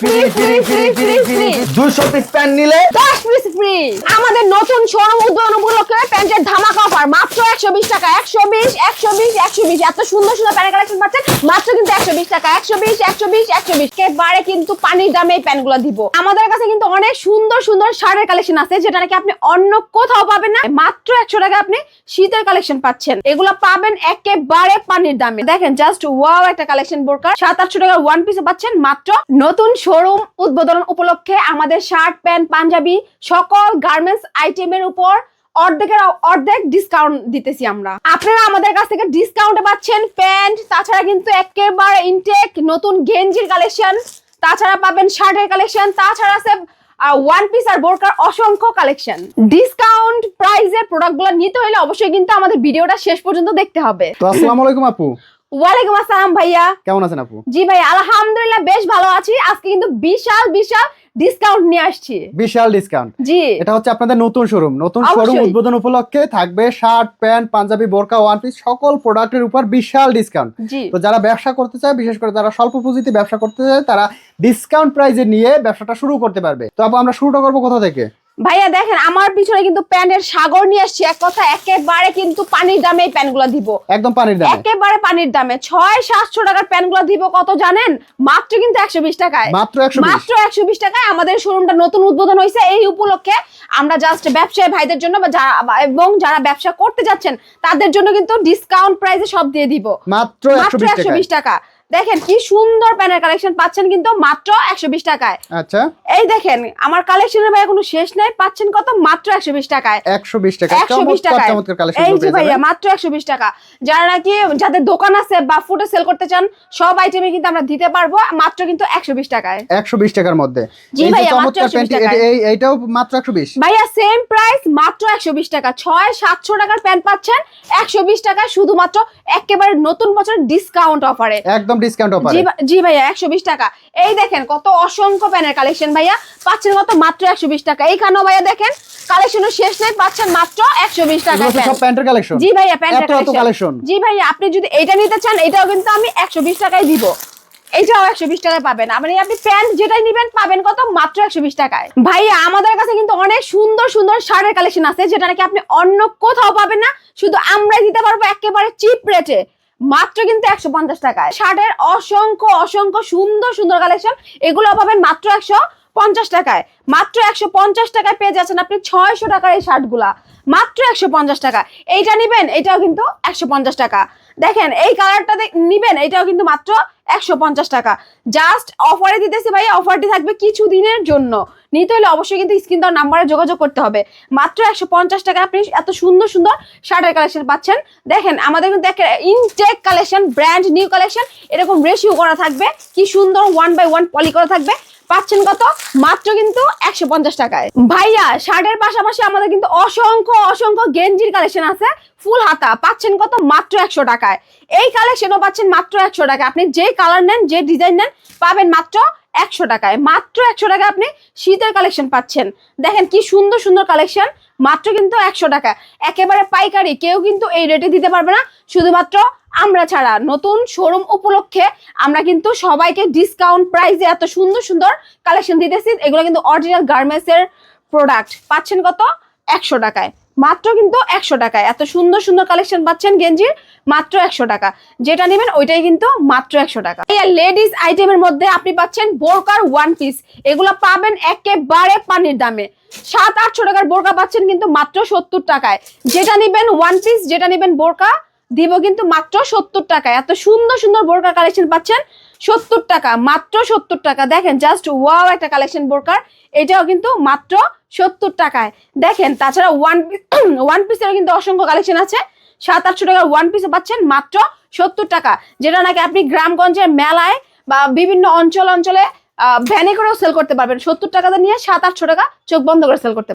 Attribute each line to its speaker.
Speaker 1: Free free free free free
Speaker 2: আমাদের কাছে কিন্তু অনেক সুন্দর সুন্দর শার্টের কালেকশন আছে, যেটা নাকি আপনি অন্য কোথাও পাবেন না। মাত্র একশো টাকা আপনি শীতের কালেকশন পাচ্ছেন। এগুলো পাবেন একেবারে পানির দামে। দেখেন জাস্ট ওয়াও একটা কালেকশন বোরকার সাত আটশো টাকার ওয়ান পিসে পাচ্ছেন। মাত্র নতুন শোরুম উদ্বোধন উপলক্ষে আমাদের শার্ট, প্যান্ট, পাঞ্জাবি, সকল গার্মেন্টস আইটেমের উপর অর্ধেকের অর্ধেক ডিসকাউন্ট দিতেছি আমরা। আপনারা আমাদের কাছ থেকে ডিসকাউন্টে পাচ্ছেন, প্যান্ট, তাছাড়া কিন্তু একেবারে ইনটেক নতুন গেঞ্জির কালেকশন তাছাড়া পাবেন শার্টের কালেকশন তাছাড়া আছে ওয়ান পিস আর বোরকার অসংখ্য কালেকশন ডিসকাউন্ট প্রাইজের প্রোডাক্টগুলো নিতে হলে অবশ্যই কিন্তু আমাদের ভিডিওটা শেষ পর্যন্ত দেখতে হবে।
Speaker 1: তো আসসালামু আলাইকুম আপু।
Speaker 2: ওয়ালাইকুম আসসালাম ভাইয়া।
Speaker 1: কেমন আছেন আপু?
Speaker 2: জি ভাই আলহামদুলিল্লাহ বেশ ভালো আছি। আজকে কিন্তু বিশাল বিশাল ডিসকাউন্ট নিয়ে আসছি।
Speaker 1: বিশাল ডিসকাউন্ট
Speaker 2: জি।
Speaker 1: এটা হচ্ছে আপনাদের নতুন শোরুম নতুন শোরুম উদ্বোধন উপলক্ষে থাকবে শার্ট প্যান্ট পাঞ্জাবি বোরকা ওয়ান পিস সকল প্রোডাক্টের উপর বিশাল ডিসকাউন্ট তো যারা ব্যবসা করতে চায় বিশেষ করে যারা স্বল্প পুঁজিতে ব্যবসা করতে চায় তারা ডিসকাউন্ট প্রাইজে নিয়ে ব্যবসাটা শুরু করতে পারবে। তো আপু আমরা শুরুটা করব কোথা থেকে?
Speaker 2: ভাইয়া দেখেন আমার পিছনে কিন্তু প্যান্টের সাগর নিয়ে আসছি। এক কথা একেবারে কিন্তু পানির দামে এই প্যান্টগুলো দিব।
Speaker 1: একদম পানির দামে।
Speaker 2: একেবারে পানির দামে। ছয় সাতশো টাকার প্যান্টগুলো দিব কত জানেন? মাত্র কিন্তু একশো বিশ টাকায়।
Speaker 1: মাত্র
Speaker 2: মাত্র একশো বিশ টাকায় আমাদের শোরুমটা নতুন উদ্বোধন হয়েছে। এই উপলক্ষে আমরা জাস্ট ব্যবসায়ী ভাইদের জন্য বা যারা এবং যারা ব্যবসা করতে যাচ্ছেন তাদের জন্য কিন্তু ডিসকাউন্ট প্রাইসে সব দিয়ে দিব।
Speaker 1: মাত্র একশো বিশ টাকা।
Speaker 2: দেখেন কি সুন্দর প্যানের কালেকশন পাচ্ছেন কিন্তু মাত্র একশো বিশ টাকায়
Speaker 1: আচ্ছা
Speaker 2: এই দেখেন আমার কালেকশনের ভাইয়া কোনো শেষ নাই পাচ্ছেন কত মাত্র একশো বিশ টাকায়
Speaker 1: একশো বিশ টাকা
Speaker 2: একশো বিশ টাকায় এই যে ভাইয়া মাত্র একশো বিশ টাকা যারা নাকি যাদের দোকান আছে বা ফুডে সেল করতে চান সব আইটেমে কিন্তু আমরা দিতে পারব মাত্র কিন্তু একশো বিশ টাকায়
Speaker 1: একশো বিশ টাকার মধ্যে
Speaker 2: জি ভাইয়া, মাত্র
Speaker 1: চমৎকার
Speaker 2: 120
Speaker 1: প্যান্ট এইটাও মাত্র একশো বিশ
Speaker 2: ভাইয়া সেম প্রাইস মাত্র একশো বিশ টাকা ছয় সাতশো টাকার প্যান্ট পাচ্ছেন একশো বিশ টাকায় শুধুমাত্র একেবারে নতুন বছর ডিসকাউন্ট অফারে
Speaker 1: একদম ডিসকাউন্ট অফার
Speaker 2: জি ভাইয়া একশো বিশ টাকা। এই দেখেন কত অসংখ্য প্যানের কালেকশন ভাইয়া। পাচ্ছেন কত? মাত্র একশো বিশ টাকা। এইখানেও ভাইয়া দেখেন কালেকশনের শেষ নেই পাচ্ছেন মাত্র একশো বিশ টাকা
Speaker 1: সব প্যান্টের কালেকশন
Speaker 2: জি ভাইয়া প্যান্টের কালেকশন জি ভাইয়া আপনি যদি এটা নিতে চান এটাও কিন্তু আমি একশো বিশ টাকায় দিব। এটাও একশো বিশ টাকায় পাবেন। মানে আপনি প্যান্ট যেটাই নিবেন পাবেন কত? মাত্র একশো বিশ টাকায়। ভাইয়া আমাদের কাছে কিন্তু অনেক সুন্দর সুন্দর শার্টের কালেকশন আছে যেটা নাকি আপনি অন্য কোথাও পাবেন না। শুধু আমরাই দিতে পারব একেবারে চিপ রেটে মাত্র কিন্তু একশো পঞ্চাশ টাকায়। শার্টের অসংখ্য অসংখ্য সুন্দর সুন্দর কালেকশন এগুলো পাবেন মাত্র একশো পঞ্চাশ টাকায়। মাত্র একশো পঞ্চাশ টাকায় পেয়ে যাচ্ছেন আপনি ছয়শো টাকার এই শার্টগুলা। মাত্র একশো পঞ্চাশ টাকা। এইটা নিবেন, এটাও কিন্তু একশো পঞ্চাশ টাকা। দেখেন, এই কালারটা নিবেন, এটাও কিন্তু মাত্র একশো পঞ্চাশ টাকা। জাস্ট অফারে দিতেছি ভাই, অফারটি থাকবে কিছু দিনের জন্য। নিতে হলে অবশ্যই কিন্তু স্ক্রিন দেওয়ার নাম্বারে যোগাযোগ করতে হবে। মাত্র একশো পঞ্চাশ টাকা আপনি এত সুন্দর সুন্দর শার্টের কালেকশন পাচ্ছেন। দেখেন, আমাদের কিন্তু ইনটেক কালেকশন ব্র্যান্ড নিউ কালেকশন এরকম রেশিও করা থাকবে। কি সুন্দর ওয়ান বাই ওয়ান পলি করা থাকবে। পাচ্ছেন কত? মাত্র কিন্তু একশো পঞ্চাশ টাকায়। ভাইয়া, শার্টের পাশাপাশি আমাদের কিন্তু অসংখ্য অসংখ্য গেঞ্জির কালেকশন আছে। ফুল হাতা, পাচ্ছেন কত? মাত্র একশো টাকায়। এই কালেকশনও পাচ্ছেন মাত্র একশো টাকা আপনি যে কালার নেন, যে ডিজাইন নেন, পাবেন মাত্র একশো টাকায়। মাত্র একশো টাকায় আপনি শীতের কালেকশন পাচ্ছেন। দেখেন কি সুন্দর সুন্দর কালেকশন মাত্র কিন্তু একশো টাকা। একেবারে পাইকারি, কেউ কিন্তু এই রেটে দিতে পারবে না। শুধুমাত্র আমরা ছাড়া। নতুন শোরুম উপলক্ষে আমরা কিন্তু সবাইকে ডিসকাউন্ট প্রাইসে এত সুন্দর সুন্দর কালেকশন দিতেছি। এগুলো কিন্তু অরিজিনাল গার্মেন্টস এর প্রোডাক্ট পাচ্ছেন কত? একশো টাকায়। মাত্র কিন্তু একশো টাকায় এত সুন্দর সুন্দর কালেকশন পাচ্ছেন গেঞ্জির, মাত্র একশো টাকা। যেটা নেবেন ওইটাই কিন্তু মাত্র একশো টাকা। এই লেডিস আইটেমের মধ্যে আপনি পাচ্ছেন বোরকার ওয়ান পিস এগুলো পাবেন একেবারে পানির দামে। সাত আটশো টাকার বোরকা পাচ্ছেন কিন্তু মাত্র সত্তর টাকায়। যেটা নেবেন ওয়ান পিস যেটা নেবেন বোরকা দিব কিন্তু মাত্র সত্তর টাকায় এত সুন্দর সুন্দর বোরকার কালেকশন পাচ্ছেন। সত্তর টাকা, মাত্র সত্তর টাকা। দেখেন জাস্ট ওয়াও একটা কালেকশন বোরকার। এটাও কিন্তু মাত্র সত্তর টাকায়। দেখেন, তাছাড়া ওয়ান ওয়ান পিসেরও কিন্তু অসংখ্য কালেকশন আছে। সাত, আটশো টাকার ওয়ান পিসে পাচ্ছেন মাত্র সত্তর টাকা। যেটা নাকি আপনি গ্রামগঞ্জের মেলায় বা বিভিন্ন অঞ্চল অঞ্চলে ভ্যানে করেও সেল করতে পারবেন। সত্তর টাকাতে নিয়ে সাত, আটশো টাকা চোখ বন্ধ করে সেল করতে